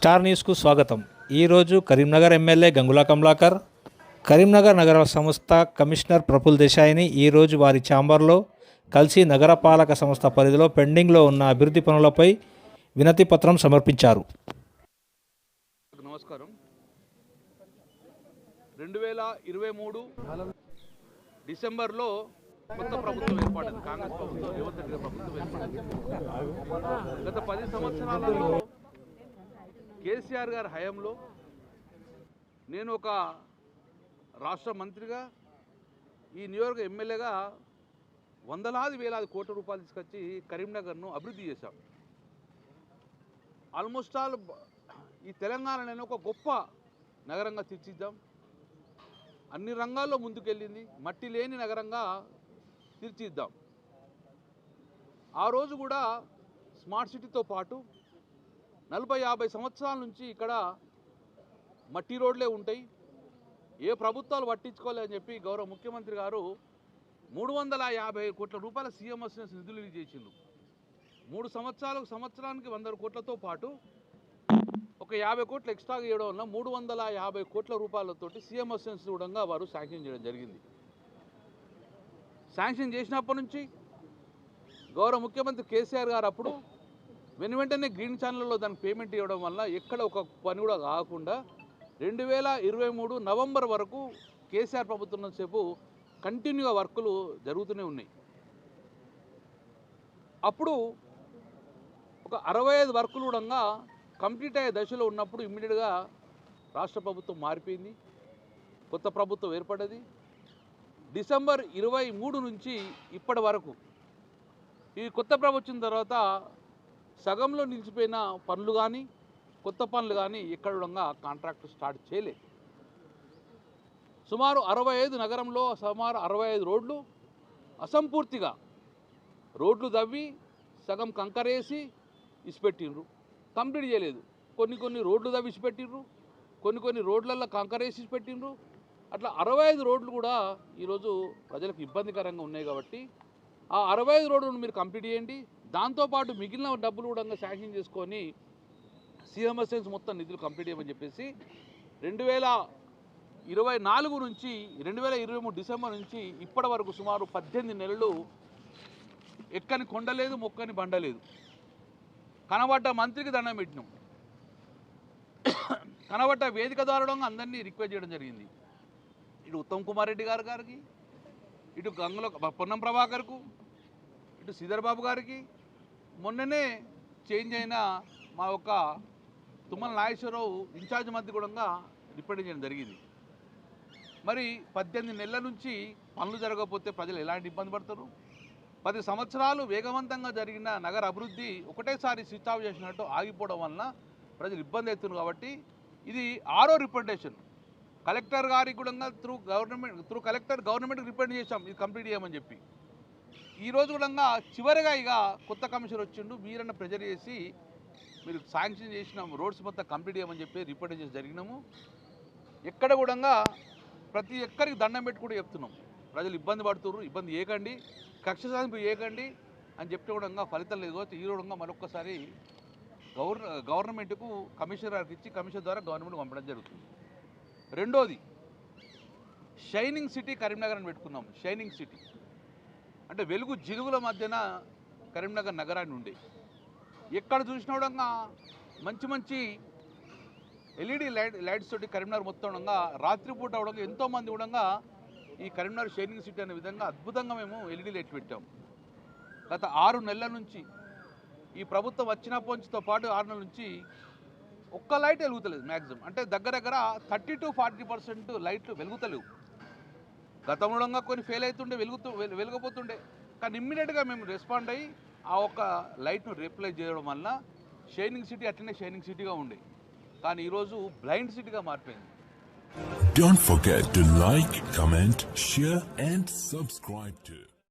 Star న్యూస్కు స్వాగతం. ఈరోజు కరీంనగర్ ఎమ్మెల్యే గంగుల కమలాకర్ కరీంనగర్ నగర సంస్థ కమిషనర్ ప్రఫుల్ దేశాయిని ఈరోజు వారి ఛాంబర్లో కలిసి నగరపాలక సంస్థ పరిధిలో పెండింగ్లో ఉన్న అభివృద్ధి పనులపై వినతి పత్రం సమర్పించారు. నమస్కారం. రెండు వేల ఇరవై మూడు డిసెంబర్లో కొత్త ప్రభుత్వం ఏర్పడింది. కాంగ్రెస్ ప్రభుత్వం యువత ప్రభుత్వం ఏర్పడింది. గత పది సంవత్సరాలలో కేసీఆర్ గారి హయాంలో నేను ఒక రాష్ట్ర మంత్రిగా ఈ నియోజక ఎమ్మెల్యేగా వందలాది వేలాది కోట్ల రూపాయలు తీసుకొచ్చి కరీంనగర్ను అభివృద్ధి చేశాం. ఆల్మోస్ట్ ఆల్ ఈ తెలంగాణను ఒక గొప్ప నగరంగా తీర్చిద్దాం. అన్ని రంగాల్లో ముందుకెళ్ళింది మట్టి లేని నగరంగా తీర్చిద్దాం. ఆ రోజు కూడా స్మార్ట్ సిటీతో పాటు నలభై యాభై సంవత్సరాల నుంచి ఇక్కడ మట్టి రోడ్లే ఉంటాయి. ఏ ప్రభుత్వాలు పట్టించుకోలేదని చెప్పి గౌరవ ముఖ్యమంత్రి గారు మూడు వందల యాభై కోట్ల రూపాయల సీఎంఎస్ఎస్ నిధులు రిలీజ్ చేసిండు. మూడు సంవత్సరాలకు సంవత్సరానికి వంద కోట్లతో పాటు ఒక యాభై కోట్లు ఎక్స్ట్రాగా ఇవ్వడం వల్ల మూడు వందల యాభై కోట్ల రూపాయలతోటి సీఎంఎస్ఎస్ కూడా వారు శాంక్షన్ చేయడం జరిగింది. శాంక్షన్ చేసినప్పటి నుంచి గౌరవ ముఖ్యమంత్రి కేసీఆర్ గారు అప్పుడు వెను వెంటనే గ్రీన్ ఛానల్లో దానికి పేమెంట్ ఇవ్వడం వల్ల ఎక్కడ ఒక పని కూడా కాకుండా రెండు వేల ఇరవై మూడు నవంబర్ వరకు కేసీఆర్ ప్రభుత్వం సేపు కంటిన్యూగా వర్కులు జరుగుతూనే ఉన్నాయి. అప్పుడు ఒక అరవై ఐదు వర్కులు కూడా కంప్లీట్ అయ్యే దశలో ఉన్నప్పుడు ఇమ్మీడియట్గా రాష్ట్ర ప్రభుత్వం మారిపోయింది. కొత్త ప్రభుత్వం ఏర్పడ్డది. డిసెంబర్ ఇరవై మూడు నుంచి ఇప్పటి వరకు ఈ కొత్త ప్రభుత్వం తర్వాత సగంలో నిలిచిపోయిన పనులు కానీ కొత్త పనులు కానీ ఎక్కడంగా కాంట్రాక్ట్ స్టార్ట్ చేయలేదు. సుమారు అరవై ఐదు నగరంలో సుమారు అరవై ఐదు రోడ్లు అసంపూర్తిగా రోడ్లు తవ్వి సగం కంకరేసి ఇసిపెట్టిండ్రు. కంప్లీట్ చేయలేదు. కొన్ని కొన్ని రోడ్లు తవ్వి ఇసిపెట్టిండ్రు. కొన్ని కొన్ని రోడ్లల్లో కంకరేసి ఇసిపెట్టిండ్రు. అట్లా అరవై ఐదు రోడ్లు కూడా ఈరోజు ప్రజలకు ఇబ్బందికరంగా ఉన్నాయి కాబట్టి ఆ అరవై ఐదు రోడ్డును మీరు కంప్లీట్ చేయండి. దాంతోపాటు మిగిలిన డబ్బులు కూడా శాంక్షన్ చేసుకొని సిఎంఎస్ఎన్స్ మొత్తం నిధులు కంప్లీట్ చేయమని చెప్పేసి రెండు వేల ఇరవై నాలుగు నుంచి రెండు వేల ఇరవై మూడు డిసెంబర్ నుంచి ఇప్పటి వరకు సుమారు పద్దెనిమిది నెలలు ఎక్కని కొండలేదు మొక్కని బండలేదు కనబడ్డ మంత్రికి దండం పెట్టినాం. కనబడ్డ వేదిక అందరినీ రిక్వెస్ట్ చేయడం జరిగింది. ఇటు ఉత్తమ్ కుమార్ రెడ్డి గారి గారికి ఇటు గంగుల పొన్నం ప్రభాకర్కు ఇటు సీధర్బాబు గారికి మొన్ననే చేంజ్ అయిన మా యొక్క తుమ్మల నాగేశ్వరరావు ఇన్ఛార్జ్ మంత్రి కూడా రిప్రజెంట్ చేయడం జరిగింది. మరి పద్దెనిమిది నెలల నుంచి పనులు జరగకపోతే ప్రజలు ఎలాంటి ఇబ్బంది పడతారు? పది సంవత్సరాలు వేగవంతంగా జరిగిన నగర అభివృద్ధి ఒకటేసారి స్విచ్ ఆఫ్ చేసినట్టు ఆగిపోవడం వలన ప్రజలు ఇబ్బంది అవుతున్నారు కాబట్టి ఇది ఆరో రిప్రజెంటేషన్. కలెక్టర్ గారికి కూడా త్రూ గవర్నమెంట్ త్రూ కలెక్టర్ గవర్నమెంట్కి రిపోర్ట్ చేశాం ఇది కంప్లీట్ చేయమని చెప్పి. ఈరోజు కూడా చివరిగా ఇక కొత్త కమిషనర్ వచ్చిండు మీరన్న ప్రెజర్ చేసి మీరు శాంక్షన్ చేసిన రోడ్స్ మొత్తం కంప్లీట్ చేయమని చెప్పి రిపోర్ట్ చేసి జరిగినాము. ఎక్కడ కూడా ప్రతి ఒక్కరికి దండం పెట్టి కూడా చెప్తున్నాం. ప్రజలు ఇబ్బంది పడుతున్నారు ఇబ్బంది ఏకండి కక్ష సాధింపు ఏకండి అని చెప్తే కూడా ఫలితం లేదు కాబట్టి ఈ కూడా మరొక్కసారి గవర్న గవర్నమెంట్కు కమిషనర్ ఇచ్చి కమిషన్ ద్వారా గవర్నమెంట్ పంపడం జరుగుతుంది. రెండోది షైనింగ్ సిటీ కరీంనగర్ అని పెట్టుకున్నాం షైనింగ్ సిటీ. అంటే వెలుగు జిలుగుల మధ్యన కరీంనగర్ నగరాన్ని ఉండే. ఎక్కడ చూసినా కూడా మంచి మంచి ఎల్ఈడి లైట్ లైట్స్ తోటి కరీంనగర్ మొత్తం ఉండగా రాత్రిపూట అవడంగా ఎంతోమంది ఉండగా ఈ కరీంనగర్ షైనింగ్ సిటీ అనే విధంగా అద్భుతంగా మేము ఎల్ఈడి లైట్ పెట్టాం. గత ఆరు నెలల నుంచి ఈ ప్రభుత్వం వచ్చిన నుంచితో పాటు ఆరు నెలల నుంచి ఒక్క లైట్ వెలుగుతలేదు మ్యాక్సిమం అంటే దగ్గర దగ్గర థర్టీ టు ఫార్టీ పర్సెంట్ లైట్లు వెలుగుతలేవు. గతంలో కొన్ని ఫెయిల్ అవుతుండే వెలుగుతూ వెలుగపోతుండే కానీ ఇమ్మీడియట్గా మేము రెస్పాండ్ అయ్యి ఆ ఒక్క లైట్ను రీప్లేస్ చేయడం వల్ల షైనింగ్ సిటీ అట్లనే షైనింగ్ సిటీగా ఉండే. కానీ ఈరోజు బ్లైండ్ సిటీగా మారిపోయింది. Don't forget to like, comment, share, and subscribe to